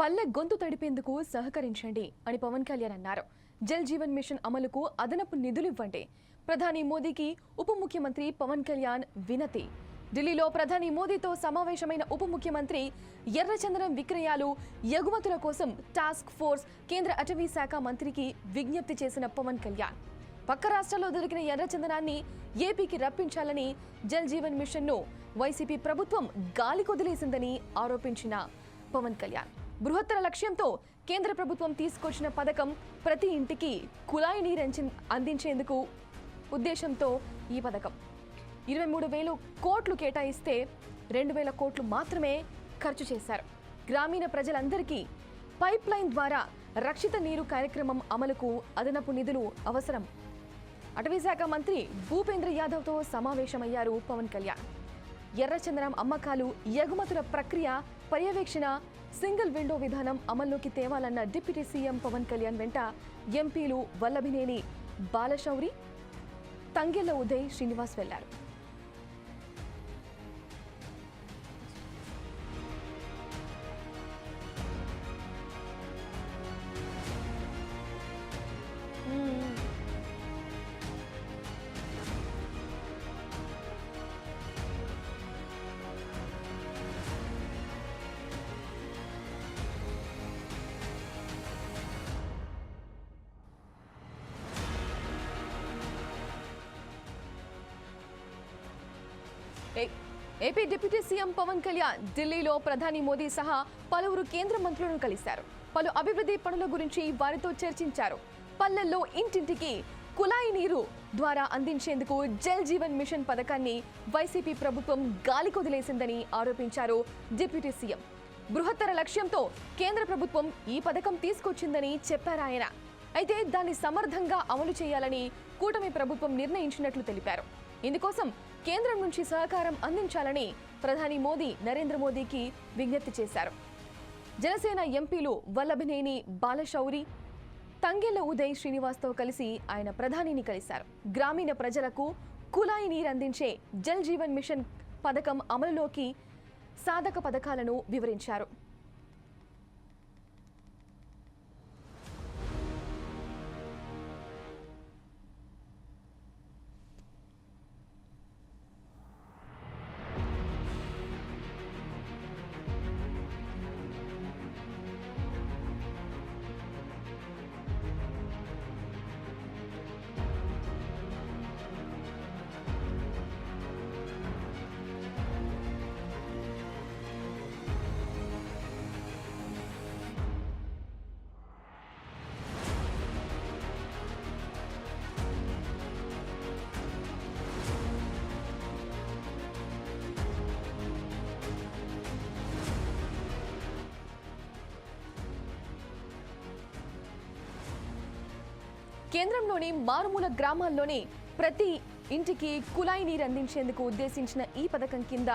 పల్లె గొంతు తడిపేందుకు సహకరించండి అని పవన్ కళ్యాణ్ అన్నారు. జల్ జీవన్ మిషన్ అమలుకు అదనపు నిధులు ఇవ్వండి. ప్రధాని మోదీకి ఉప ముఖ్యమంత్రి పవన్ కళ్యాణ్ వినతి. ఢిల్లీలో ప్రధాని మోదీతో సమావేశమైన ఉప ముఖ్యమంత్రి ఎర్రచందనం విక్రయాలు ఎగుమతుల కోసం టాస్క్ ఫోర్స్ కేంద్ర అటవీ శాఖ మంత్రికి విజ్ఞప్తి చేసిన పవన్ కళ్యాణ్. పక్క రాష్ట్రాల్లో దొరికిన ఎర్రచందనాన్ని ఏపీకి రప్పించాలని జల్ జీవన్ మిషన్ను వైసీపీ ప్రభుత్వం గాలి కొదిలేసిందని ఆరోపించిన పవన్ కళ్యాణ్. బృహత్తర లక్ష్యంతో కేంద్ర ప్రభుత్వం తీసుకొచ్చిన పథకం ప్రతి ఇంటికి కుళాయి నీరు అందించేందుకు ఉద్దేశంతో ఈ పథకం. ఇరవై మూడు వేలు కోట్లు కేటాయిస్తే రెండు వేల కోట్లు మాత్రమే ఖర్చు చేశారు. గ్రామీణ ప్రజలందరికీ పైప్ లైన్ ద్వారా రక్షిత నీరు కార్యక్రమం అమలుకు అదనపు నిధులు అవసరం. అటవీశాఖ మంత్రి భూపేంద్ర యాదవ్తో సమావేశమయ్యారు పవన్ కళ్యాణ్. ఎర్రచందనం అమ్మకాలు ఎగుమతుల ప్రక్రియ పర్యవేక్షణ సింగిల్ విండో విధానం అమల్లోకి తేవాలన్న డిప్యూటీ సీఎం పవన్ కళ్యాణ్ వెంట ఎంపీలు వల్లభినేని బాలశౌరి తంగెళ్ళ ఉదయ్ శ్రీనివాస్ వెళ్ళారు. AP deputy CM Pawan Kalyan ఢిల్లీలో ప్రధాని మోదీ సహా పలువురు కేంద్ర మంత్రులను కలిశారు. పలు అభివృద్ధి పనుల గురించి వారితో చర్చించారు. పల్లెల్లో ఇంటింటికి కుళాయి నీరు ద్వారా అందించేందుకు జల్ జీవన్ మిషన్ పథకాన్ని వైసీపీ ప్రభుత్వం గాలి కొదిలేసిందని ఆరోపించారు డిప్యూటీ సీఎం. బృహత్తర లక్ష్యంతో కేంద్ర ప్రభుత్వం ఈ పథకం తీసుకొచ్చిందని చెప్పారాయన అయితే దాన్ని సమర్థంగా అమలు చేయాలని కూటమి ప్రభుత్వం నిర్ణయించినట్లు తెలిపారు. ఇందుకోసం కేంద్రం నుంచి సహకారం అందించాలని ప్రధాని మోదీ నరేంద్ర మోదీకి విజ్ఞప్తి చేశారు. జనసేన ఎంపీలు వల్లభనేని బాలశౌరి తంగెళ్ళ ఉదయ్ శ్రీనివాస్తో కలిసి ఆయన ప్రధానిని కలిశారు. గ్రామీణ ప్రజలకు కులాయి నీరందించే జల్ జీవన్ మిషన్ పథకం అమలులోకి సాధక పథకాలను వివరించారు. కేంద్రంలోని మారుమూల గ్రామాల్లోని ప్రతి ఇంటికి కుళాయి నీరు అందించేందుకు ఉద్దేశించిన ఈ పథకం కింద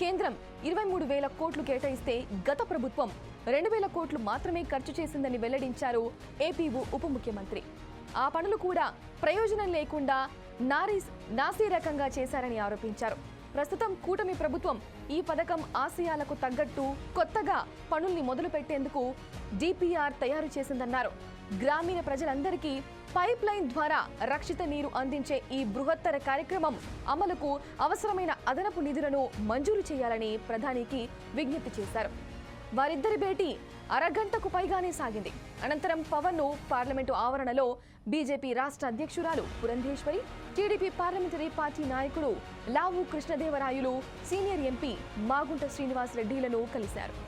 కేంద్రం ఇరవై మూడు వేల కోట్లు కేటాయిస్తే గత ప్రభుత్వం రెండు వేల కోట్లు మాత్రమే ఖర్చు చేసిందని వెల్లడించారు ఏపీ ఉప ముఖ్యమంత్రి. ఆ పనులు కూడా ప్రయోజనం లేకుండా నారీస్ నాసీ రకంగా చేశారని ఆరోపించారు. ప్రస్తుతం కూటమి ప్రభుత్వం ఈ పథకం ఆశయాలకు తగ్గట్టు కొత్తగా పనుల్ని మొదలు పెట్టేందుకు డిపిఆర్ తయారు చేసిందన్నారు. గ్రామీణ ప్రజలందరికీ పైప్ లైన్ ద్వారా రక్షిత నీరు అందించే ఈ బృహత్తర కార్యక్రమం అమలుకు అవసరమైన అదనపు నిధులను మంజూరు చేయాలని ప్రధానికి విజ్ఞప్తి చేశారు. వారిద్దరి భేటీ అరగంటకు పైగానే సాగింది. అనంతరం పవన్ పార్లమెంటు ఆవరణలో బీజేపీ రాష్ట్ర అధ్యక్షురాలు పురంధేశ్వరి టీడీపీ పార్లమెంటరీ పార్టీ నాయకుడు లావు కృష్ణదేవరాయలు సీనియర్ ఎంపీ మాగుంట శ్రీనివాస్ రెడ్డిలను కలిశారు.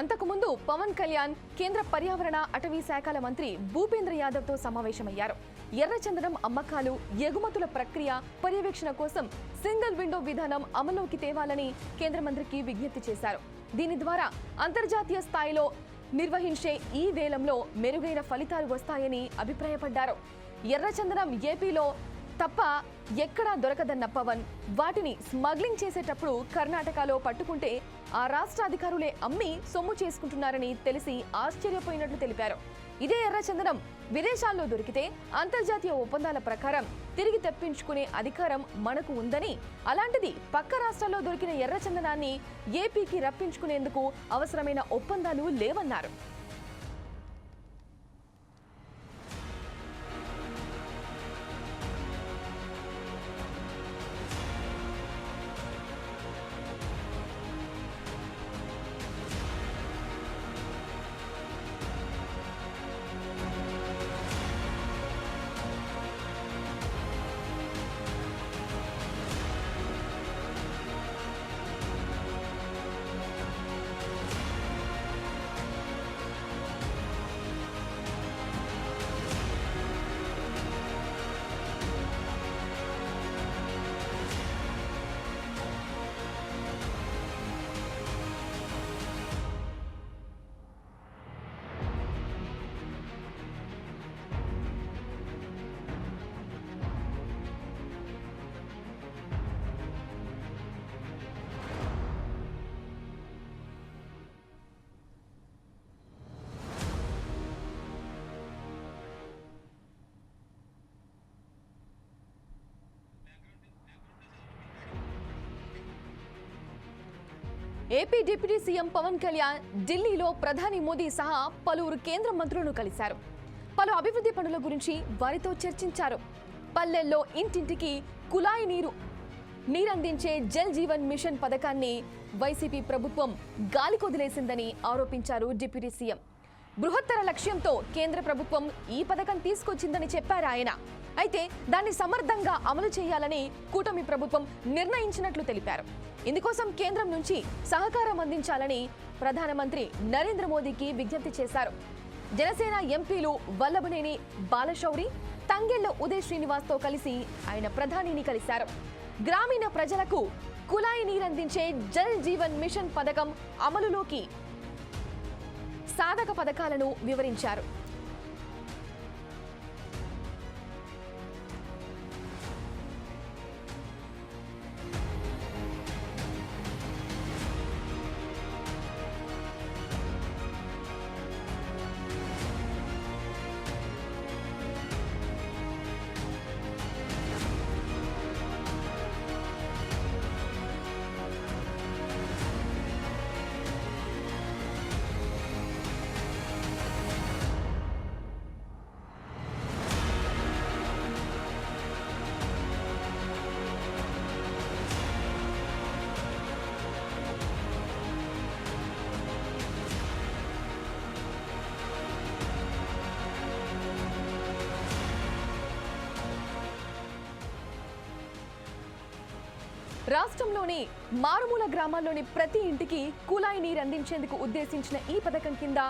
అంతకుముందు పవన్ కళ్యాణ్ కేంద్ర పర్యావరణ అటవీ శాఖల మంత్రి భూపేంద్ర యాదవ్తో సమావేశమయ్యారు. ఎర్రచందనం అమ్మకాలు ఎగుమతుల ప్రక్రియ పర్యవేక్షణ కోసం సింగిల్ విండో విధానం అమల్లోకి తేవాలని కేంద్ర మంత్రికి విజ్ఞప్తి చేశారు. దీని ద్వారా అంతర్జాతీయ స్థాయిలో నిర్వహించే ఈ వేలంలో మెరుగైన ఫలితాలు వస్తాయని అభిప్రాయపడ్డారు. ఎర్రచందనం ఏపీలో తప్ప ఎక్కడా దొరకదన్న పవన్ వాటిని స్మగ్లింగ్ చేసేటప్పుడు కర్ణాటకలో పట్టుకుంటే ఆ రాష్ట్ర అధికారులే అమ్మి సొమ్ము చేసుకుంటున్నారని తెలిసి ఆశ్చర్యపోయినట్లు తెలిపారు. ఇదే ఎర్రచందనం విదేశాల్లో దొరికితే అంతర్జాతీయ ఒప్పందాల ప్రకారం తిరిగి తెప్పించుకునే అధికారం మనకు ఉందని అలాంటిది పక్క రాష్ట్రాల్లో దొరికిన ఎర్రచందనాన్ని ఏపీకి రప్పించుకునేందుకు అవసరమైన ఒప్పందాలు లేవన్నారు. AP deputy CM Pawan Kalyan ఢిల్లీలో ప్రధాని మోదీ సహా పలువురు కేంద్ర మంత్రులను కలిశారు. పలు అభివృద్ధి పనుల గురించి వారితో చర్చించారు. పల్లెల్లో ఇంటింటికి కుళాయి నీరు నీరందించే జల్ జీవన్ మిషన్ పథకాన్ని వైసీపీ ప్రభుత్వం గాలికొదిలేసిందని ఆరోపించారు డిప్యూటీ సీఎం. బృహత్తర లక్ష్యంతో కేంద్ర ప్రభుత్వం ఈ పథకం తీసుకొచ్చిందని చెప్పారు ఆయన. అయితే దాన్ని సమర్థంగా అమలు చేయాలని కూటమి ప్రభుత్వం నిర్ణయించినట్లు తెలిపారు. ఇందుకోసం కేంద్రం నుంచి సహకారం అందించాలని ప్రధానమంత్రి నరేంద్ర మోదీకి విజ్ఞప్తి చేశారు. జనసేన ఎంపీలు వల్లభనేని బాలశౌరి తంగెళ్ళ ఉదయ్ శ్రీనివాస్తో కలిసి ఆయన ప్రధానిని కలిశారు. గ్రామీణ ప్రజలకు కుళాయి నీరందించే జల్ జీవన్ మిషన్ పథకం అమలులోకి సాధక పథకాలను వివరించారు. రాష్ట్రంలోని మారుమూల గ్రామాల్లోని ప్రతి ఇంటికి కూలాయి నీరు అందించేందుకు ఉద్దేశించిన ఈ పథకం కింద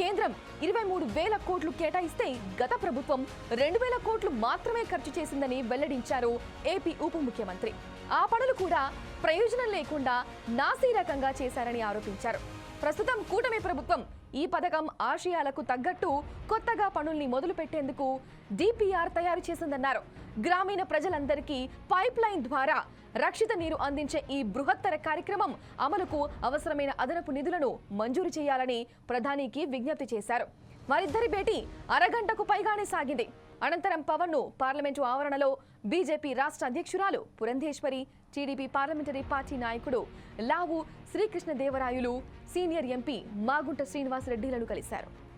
కేంద్రం ఇరవై మూడు వేల కోట్లు కేటాయిస్తే గత ప్రభుత్వం రెండు వేల కోట్లు మాత్రమే ఖర్చు చేసిందని వెల్లడించారు ఏపీ ఉప ముఖ్యమంత్రి. ఆ పనులు కూడా ప్రయోజనం లేకుండా నాసీరకంగా చేశారని ఆరోపించారు. ప్రస్తుతం కూటమి ప్రభుత్వం ఈ పథకం ఆశయాలకు తగ్గట్టు కొత్తగా పనుల్ని మొదలు పెట్టేందుకు డిపిఆర్ తయారు చేసిందన్నారు. గ్రామీణ ప్రజలందరికీ పైప్ లైన్ ద్వారా రక్షిత నీరు అందించే ఈ బృహత్తర కార్యక్రమం అమలుకు అవసరమైన అదనపు నిధులను మంజూరు చేయాలని ప్రధానికి విజ్ఞప్తి చేశారు. వారిద్దరి భేటీ అరగంటకు పైగానే సాగింది. అనంతరం పవన్ను పార్లమెంటు ఆవరణలో బీజేపీ రాష్ట్ర అధ్యక్షురాలు పురంధేశ్వరి టీడీపీ పార్లమెంటరీ పార్టీ నాయకుడు లావు శ్రీకృష్ణదేవరాయలు సీనియర్ ఎంపీ మాగుంట శ్రీనివాసరెడ్డిలను కలిశారు.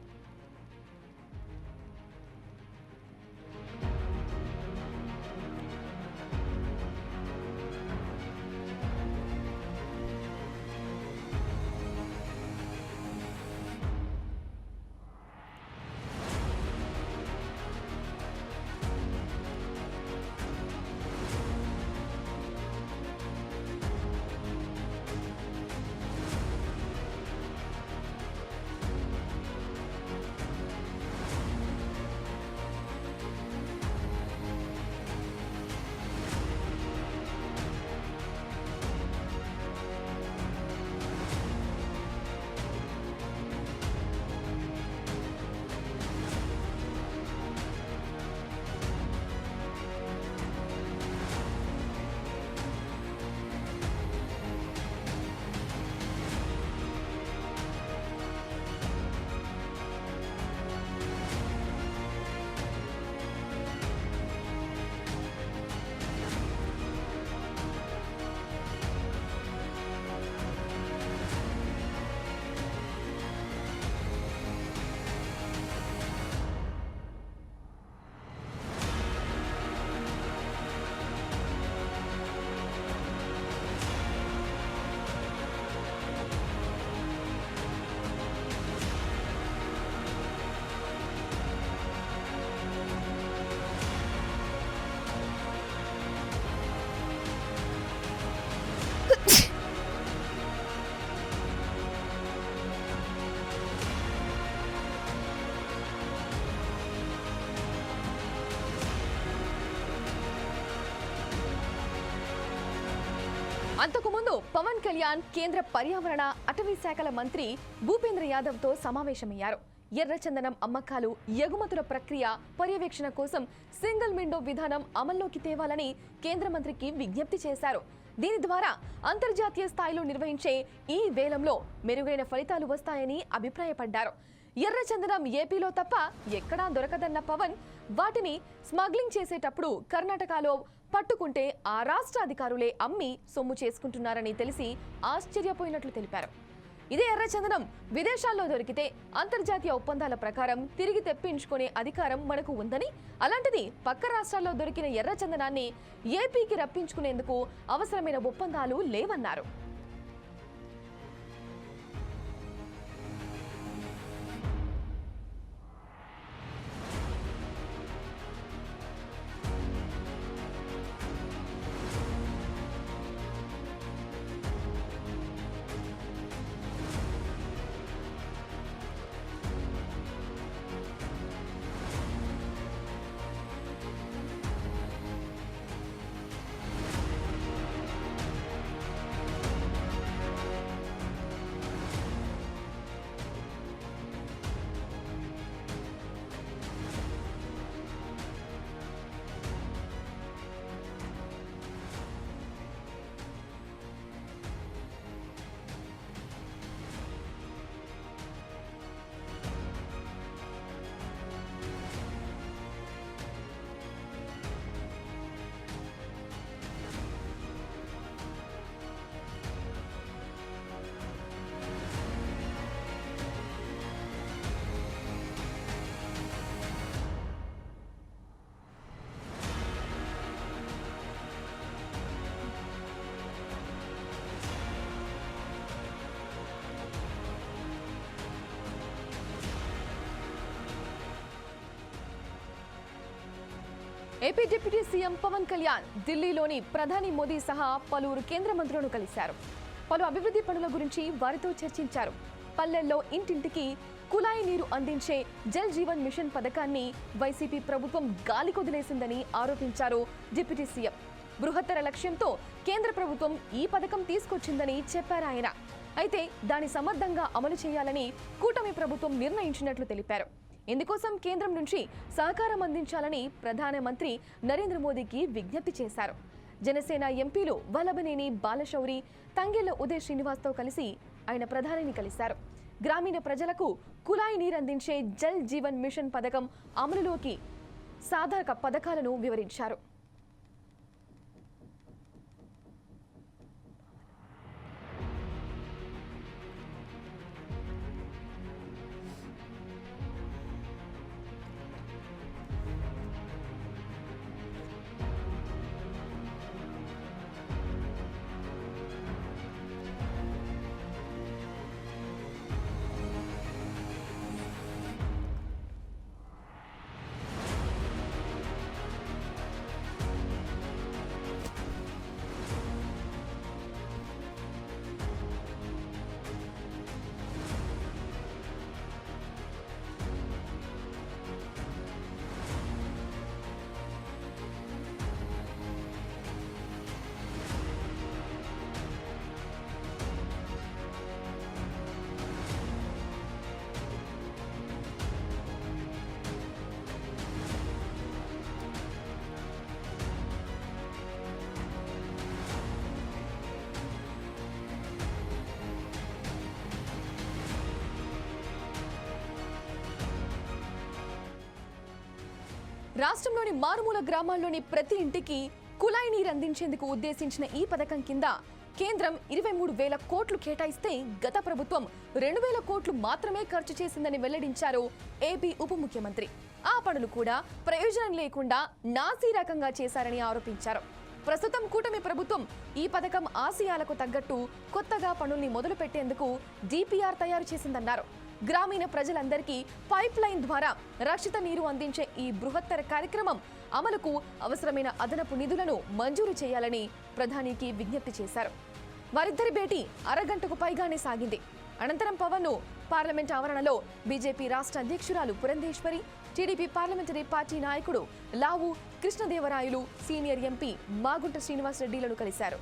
అంతకుముందు పవన్ కళ్యాణ్ కేంద్ర పర్యావరణ అటవీ శాఖల మంత్రి భూపేంద్ర యాదవ్తో సమావేశమయ్యారు. ఎర్రచందనం అమ్మకాలు ఎగుమతుల ప్రక్రియ పర్యవేక్షణ కోసం సింగిల్ విండో విధానం అమల్లోకి తేవాలని కేంద్ర మంత్రికి విజ్ఞప్తి చేశారు. దీని ద్వారా అంతర్జాతీయ స్థాయిలో నిర్వహించే ఈ వేలంలో మెరుగైన ఫలితాలు వస్తాయని అభిప్రాయపడ్డారు. ఎర్రచందనం ఏపీలో తప్ప ఎక్కడా దొరకదన్న పవన్ వాటిని స్మగ్లింగ్ చేసేటప్పుడు కర్ణాటకలో పట్టుకుంటే ఆ రాష్ట్ర అధికారులే అమ్మి సొమ్ము చేసుకుంటున్నారని తెలిసి ఆశ్చర్యపోయినట్లు తెలిపారు. ఇదే ఎర్రచందనం విదేశాల్లో దొరికితే అంతర్జాతీయ ఒప్పందాల ప్రకారం తిరిగి తెప్పించుకునే అధికారం మనకు ఉందని అలాంటిది పక్క రాష్ట్రాల్లో దొరికిన ఎర్రచందనాన్ని ఏపీకి రప్పించుకునేందుకు అవసరమైన ఒప్పందాలు లేవన్నారు. AP deputy CM Pawan Kalyan ఢిల్లీలోని ప్రధాని మోదీ సహా పలువురు కేంద్ర మంత్రులను కలిశారు. పలు అభివృద్ధి పనుల గురించి వారితో చర్చించారు. పల్లెల్లో ఇంటింటికి కుళాయి నీరు అందించే జల్ జీవన్ మిషన్ పథకాన్ని వైసీపీ ప్రభుత్వం గాలి కొదిలేసిందని ఆరోపించారు డిప్యూటీ సీఎం. బృహత్తర లక్ష్యంతో కేంద్ర ప్రభుత్వం ఈ పథకం తీసుకొచ్చిందని చెప్పారు ఆయన. అయితే దాని సమర్థంగా అమలు చేయాలని కూటమి ప్రభుత్వం నిర్ణయించినట్లు తెలిపారు. ఇందుకోసం కేంద్రం నుంచి సహకారం అందించాలని ప్రధానమంత్రి నరేంద్ర మోదీకి విజ్ఞప్తి చేశారు. జనసేన ఎంపీలు వల్లభనేని బాలశౌరి తంగెళ్ళ ఉదయ్ శ్రీనివాస్తో కలిసి ఆయన ప్రధానిని కలిశారు. గ్రామీణ ప్రజలకు కుళాయి నీరందించే జల్ జీవన్ మిషన్ పథకం అమలులోకి సాధక పథకాలను వివరించారు. రాష్ట్రంలోని మారుమూల గ్రామాల్లోని ప్రతి ఇంటికి కులాయి నీరు అందించేందుకు ఉద్దేశించిన ఈ పథకం కింద కేంద్రం ఇరవై మూడు వేల కోట్లు కేటాయిస్తే గత ప్రభుత్వం రెండు వేల కోట్లు మాత్రమే ఖర్చు చేసిందని వెల్లడించారు ఏపీ ఉప ముఖ్యమంత్రి. ఆ పనులు కూడా ప్రయోజనం లేకుండా నాసీ రకంగా చేశారని ఆరోపించారు. ప్రస్తుతం కూటమి ప్రభుత్వం ఈ పథకం ఆశయాలకు తగ్గట్టు కొత్తగా పనుల్ని మొదలు పెట్టేందుకు డిపిఆర్ తయారు చేసిందన్నారు. గ్రామీణ ప్రజలందరికీ పైప్ లైన్ ద్వారా రక్షిత నీరు అందించే ఈ బృహత్తర కార్యక్రమం అమలుకు అవసరమైన అదనపు నిధులను మంజూరు చేయాలని ప్రధానికి విజ్ఞప్తి చేశారు. వారిద్దరి భేటీ అరగంటకు పైగానే సాగింది. అనంతరం పవన్ను పార్లమెంట్ ఆవరణలో బీజేపీ రాష్ట్ర అధ్యక్షురాలు పురంధేశ్వరి టీడీపీ పార్లమెంటరీ పార్టీ నాయకుడు లావు కృష్ణదేవరాయలు సీనియర్ ఎంపీ మాగుంట శ్రీనివాసరెడ్డిలను కలిశారు.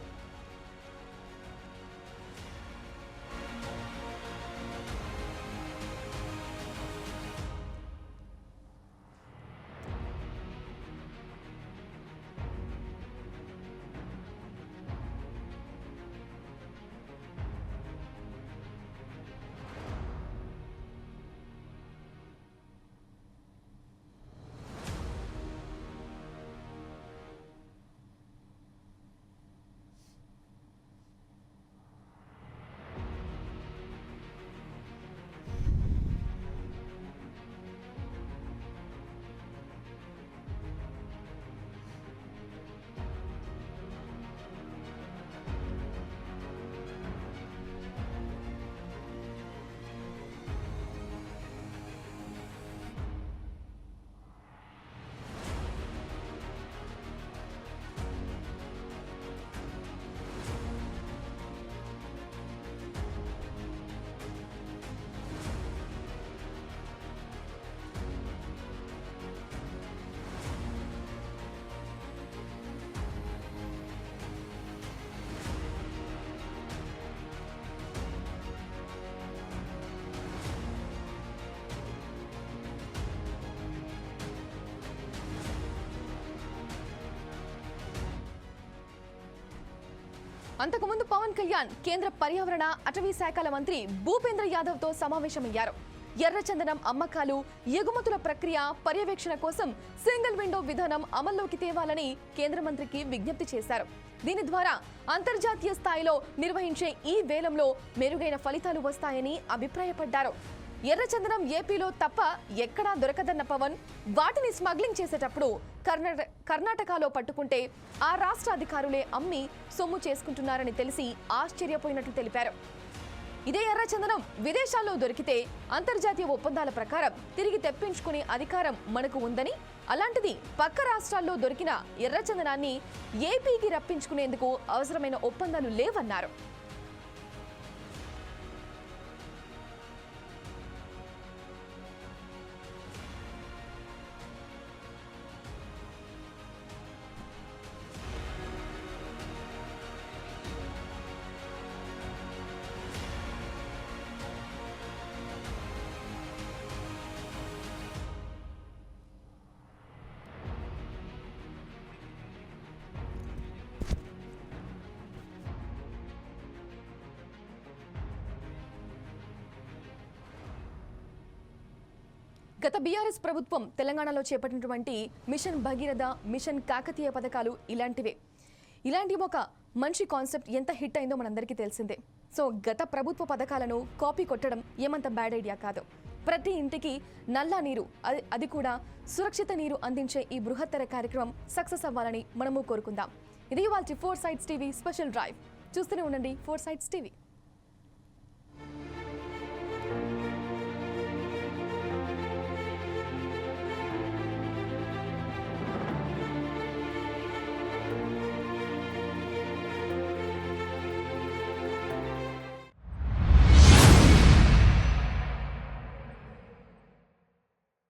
అంతకుముందు పవన్ కళ్యాణ్ కేంద్ర పర్యావరణ అటవీ శాఖల మంత్రి భూపేంద్ర యాదవ్తో సమావేశమయ్యారు. ఎర్రచందనం అమ్మకాలు ఎగుమతుల ప్రక్రియ పర్యవేక్షణ కోసం సింగిల్ విండో విధానం అమల్లోకి తేవాలని కేంద్ర మంత్రికి విజ్ఞప్తి చేశారు. దీని ద్వారా అంతర్జాతీయ స్థాయిలో నిర్వహించే ఈ వేలంలో మెరుగైన ఫలితాలు వస్తాయని అభిప్రాయపడ్డారు. ఎర్రచందనం ఏపీలో తప్ప ఎక్కడా దొరకదన్న పవన్ వాటిని స్మగ్లింగ్ చేసేటప్పుడు కర్ణాట కర్ణాటకలో పట్టుకుంటే ఆ రాష్ట్ర అధికారులే అమ్మి సొమ్ము చేసుకుంటున్నారని తెలిసి ఆశ్చర్యపోయినట్లు తెలిపారు. ఇదే ఎర్రచందనం విదేశాల్లో దొరికితే అంతర్జాతీయ ఒప్పందాల ప్రకారం తిరిగి తెప్పించుకునే అధికారం మనకు ఉందని అలాంటిది పక్క రాష్ట్రాల్లో దొరికిన ఎర్రచందనాన్ని ఏపీకి రప్పించుకునేందుకు అవసరమైన ఒప్పందాలు లేవన్నారు. గత బీఆర్ఎస్ ప్రభుత్వం తెలంగాణలో చేపట్టినటువంటి మిషన్ భగీరథ మిషన్ కాకతీయ పథకాలు ఇలాంటివే. ఇలాంటి ఒక మంచి కాన్సెప్ట్ ఎంత హిట్ అయిందో మనందరికీ తెలిసిందే. సో గత ప్రభుత్వ పథకాలను కాపీ కొట్టడం ఏమంత బ్యాడ్ ఐడియా కాదు. ప్రతి ఇంటికి నల్ల నీరు అది అది కూడా సురక్షిత నీరు అందించే ఈ బృహత్తర కార్యక్రమం సక్సెస్ అవ్వాలని మనము కోరుకుందాం. ఇది వాళ్ళ four sights TV special drive. చూస్తూనే ఉండండి ఫోర్ సైట్స్ టీవీ.